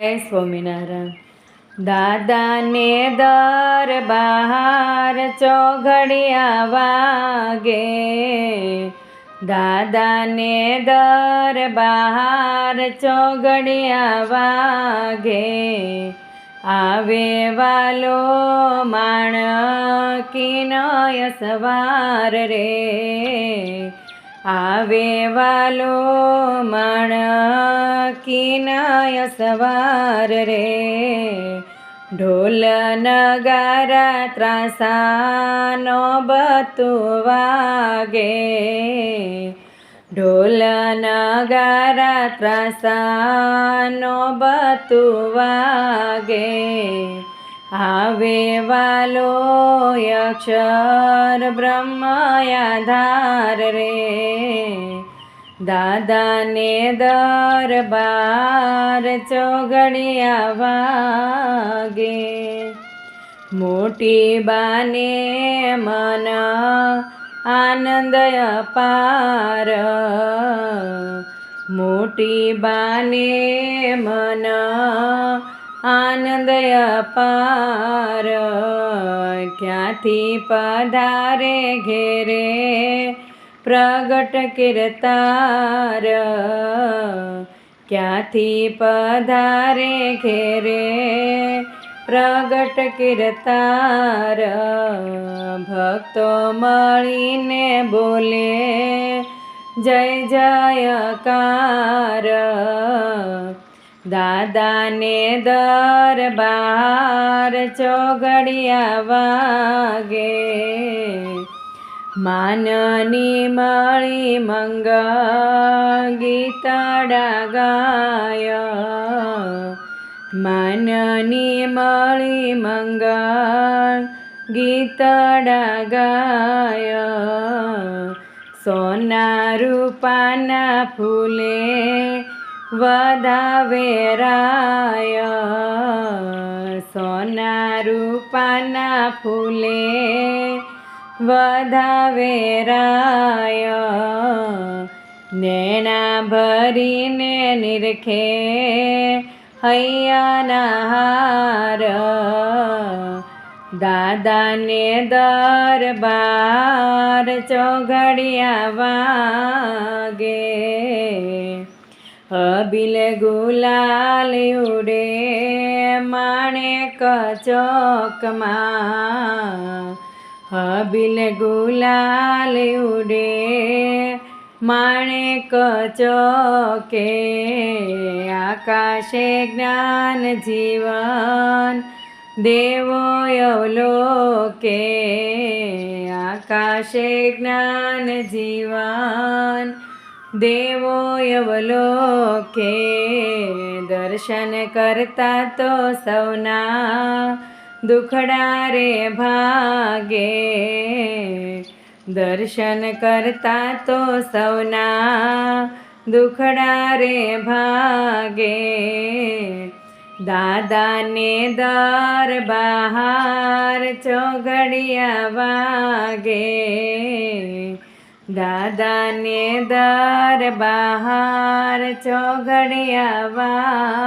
જય સ્વામિનારાયણ. દાદાને દર બહાર ચોઘડિયા વાગે. દાદાને દર બહાર ચોઘડિયા વાગે. આવે વાલો માણકીનો સવાર રે. આવે વાલો માણકીના સવાર રે. ઢોલ નગારા ત્રાસાનો બતુ વાગે. ઢોલ નગારા ત્રાસાનો બતુ વાગે. આવે વાલો અક્ષર બ્રહ્મયાધાર રે. દાદાને દરબાર ચોગડિયા વાગે. મોટી બાને મન આનંદ અપાર. મોટી બાને મન આનંદ અપાર ક્યાંથી પધારે ઘેરે? પ્રગટ કિરતાર ક્યાંથી પધારે ઘેરે? પ્રગટ કિરતાર ભક્તો મળીને બોલે, જય જયકાર. દાદાને દરબાર ચોગડિયા વાગે. માનની મળી મંગ ગીતડા ગાય. માનની મળી મંગ ગીતડા ગાય. સોના રૂપાના ફૂલે વધાવે રાય. સોના રૂપાના ફૂલે વધાવે રાય. નેણા ભરીને નિરખે હૈયાના હાર. દાદાને દરબાર ચોઘડિયા વાગે અબિલ ગુલાલ ઉડે માણેક ચોકમાં હબિલ ગુલાલ ઉડે માણેક ચોકે આકાશે જ્ઞાન જીવન. દેવો અવલોકે આકાશે જ્ઞાન જીવન. દેવો અવલોકે દર્શન કરતા તો સૌના દુખડા રે ભાગે. દર્શન કરતા તો સૌના દુખડા રે ભાગે. દાદાને દર બહાર ચોઘડિયા વાગે. દાદાને દર બહાર ચોગડિયા વાગે